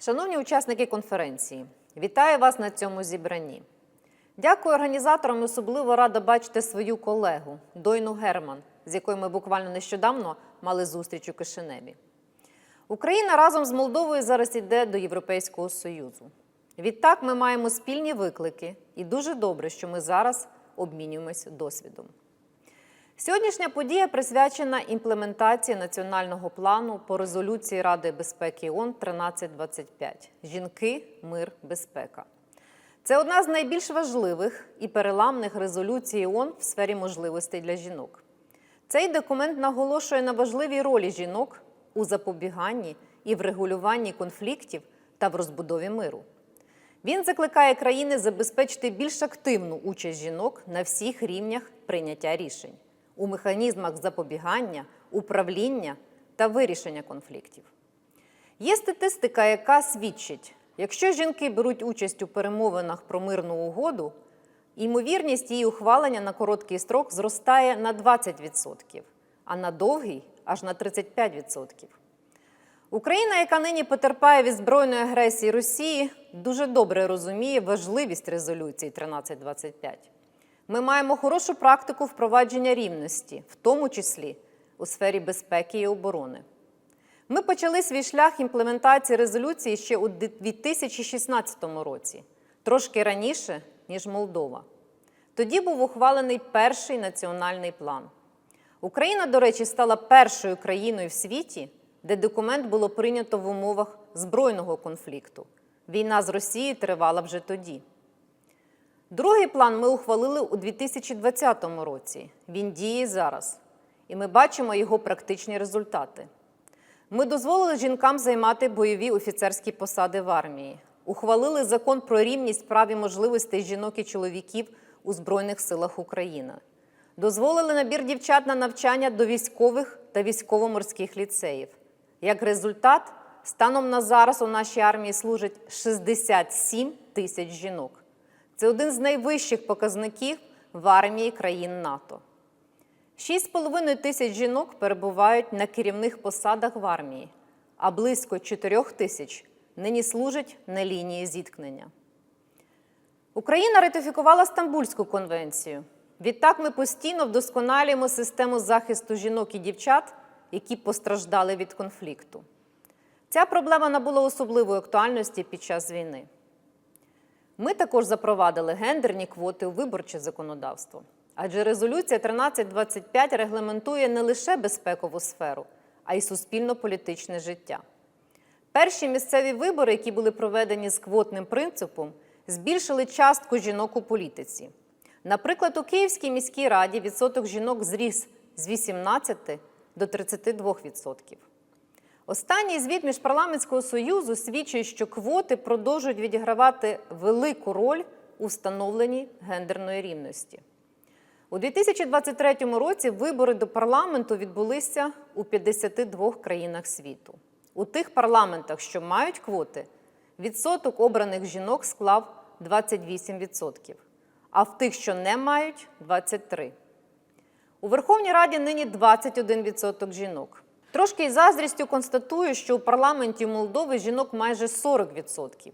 Шановні учасники конференції, вітаю вас на цьому зібранні. Дякую організаторам і особливо рада бачити свою колегу Дойну Герман, з якою ми буквально нещодавно мали зустріч у Кишиневі. Україна разом з Молдовою зараз йде до Європейського Союзу. Відтак ми маємо спільні виклики, і дуже добре, що ми зараз обмінюємося досвідом. Сьогоднішня подія присвячена імплементації національного плану по резолюції Ради безпеки ООН 1325 Жінки, мир, безпека. Це одна з найбільш важливих і переламних резолюцій ООН в сфері можливостей для жінок. Цей документ наголошує на важливій ролі жінок у запобіганні і врегулюванні конфліктів та в розбудові миру. Він закликає країни забезпечити більш активну участь жінок на всіх рівнях прийняття рішень у механізмах запобігання, управління та вирішення конфліктів. Є статистика, яка свідчить, якщо жінки беруть участь у перемовинах про мирну угоду, ймовірність її ухвалення на короткий строк зростає на 20%, а на довгий аж на 35%. Україна, яка нині потерпає від збройної агресії Росії, дуже добре розуміє важливість резолюції 1325. Ми маємо хорошу практику впровадження рівності, в тому числі у сфері безпеки і оборони. Ми почали свій шлях імплементації резолюції ще у 2016 році, трошки раніше, ніж Молдова. Тоді був ухвалений перший національний план. Україна, до речі, стала першою країною в світі, де документ було прийнято в умовах збройного конфлікту. Війна з Росією тривала вже тоді. Другий план ми ухвалили у 2020 році. Він діє зараз, і ми бачимо його практичні результати. Ми дозволили жінкам займати бойові офіцерські посади в армії, ухвалили закон про рівність прав і можливостей жінок і чоловіків у Збройних силах України, дозволили набір дівчат на навчання до військових та військово-морських ліцеїв. Як результат, станом на зараз у нашій армії служить 67 тисяч жінок. Це один з найвищих показників в армії країн НАТО. 6,5 тисяч жінок перебувають на керівних посадах в армії, а близько 4 тисяч нині служать на лінії зіткнення. Україна ратифікувала Стамбульську конвенцію. Відтак ми постійно вдосконалюємо систему захисту жінок і дівчат, які постраждали від конфлікту. Ця проблема набула особливої актуальності під час війни. Ми також запровадили гендерні квоти у виборче законодавство. Адже резолюція 1325 регламентує не лише безпекову сферу, а й суспільно-політичне життя. Перші місцеві вибори, які були проведені з квотним принципом, збільшили частку жінок у політиці. Наприклад, у Київській міській раді відсоток жінок зріс з 18 до 32%. Останній звіт Міжпарламентського союзу свідчить, що квоти продовжують відігравати велику роль у встановленні гендерної рівності. У 2023 році вибори до парламенту відбулися у 52 країнах світу. У тих парламентах, що мають квоти, відсоток обраних жінок склав 28%, а в тих, що не мають 23%. У Верховній Раді нині 21% жінок. Трошки із заздрістю констатую, що у парламенті Молдови жінок майже 40%.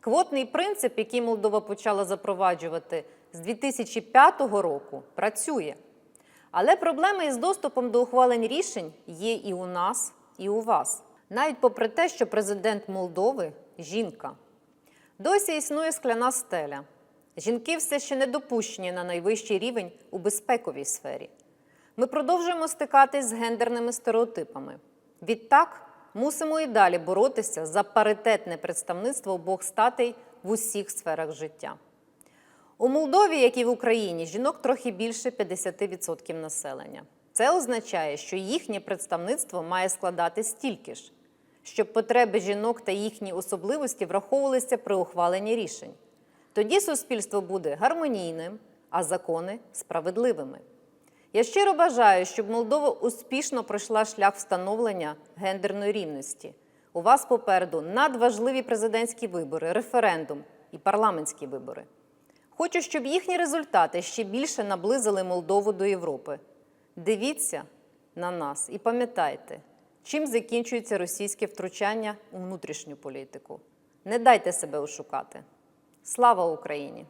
Квотний принцип, який Молдова почала запроваджувати з 2005 року, працює. Але проблеми із доступом до ухвалень рішень є і у нас, і у вас. Навіть попри те, що президент Молдови жінка. Досі існує скляна стеля. Жінки все ще не допущені на найвищий рівень у безпековій сфері. Ми продовжуємо стикатись з гендерними стереотипами. Відтак мусимо і далі боротися за паритетне представництво обох статей в усіх сферах життя. У Молдові, як і в Україні, жінок трохи більше 50% населення. Це означає, що їхнє представництво має складати стільки ж, щоб потреби жінок та їхні особливості враховувалися при ухваленні рішень. Тоді суспільство буде гармонійним, а закони справедливими. Я щиро бажаю, щоб Молдова успішно пройшла шлях встановлення гендерної рівності. У вас попереду надважливі президентські вибори, референдум і парламентські вибори. Хочу, щоб їхні результати ще більше наблизили Молдову до Європи. Дивіться на нас і пам'ятайте, чим закінчується російське втручання у внутрішню політику. Не дайте себе ошукати. Слава Україні!